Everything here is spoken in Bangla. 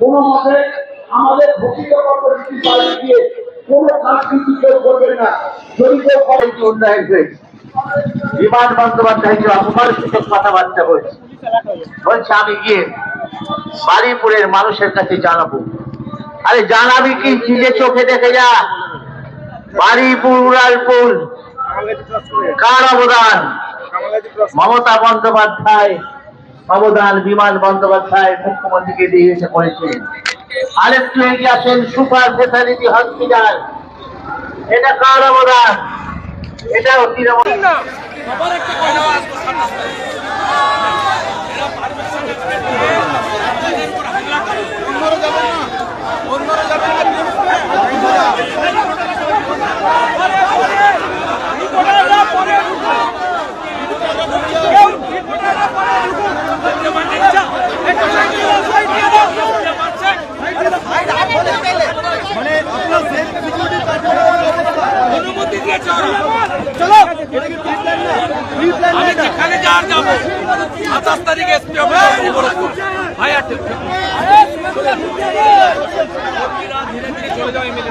কোনো মতে আমাদের দিয়ে কোনো কাজ কিন্তু কেউ না। যদি কেউ কথাবার্তা বলছে আমি গিয়ে বাড়িপুরের মানুষের কাছে জানাব। আরে জানাবি কি? নিজে চোখে দেখে যা। বাড়িপুর উড়ালপুর, কার অবদান? মমতা বন্দ্যোপাধ্যায় অবদান বিমান বন্দ্যোপাধ্যায় মুখ্যমন্ত্রীকে দিয়ে এসে করেছেন। আরেকটু এগিয়ে আসেন সুপার স্পেশালিটি হসপিটাল। এটা কার অবদান? এটাও তৃণমূল। অনুমতি ওরা। চলো। আমি যেখানে যার যাব সাতাশ তারিখে এসপি অফিসে খবরপুর ভাই আটে চলে যাও এমএলএ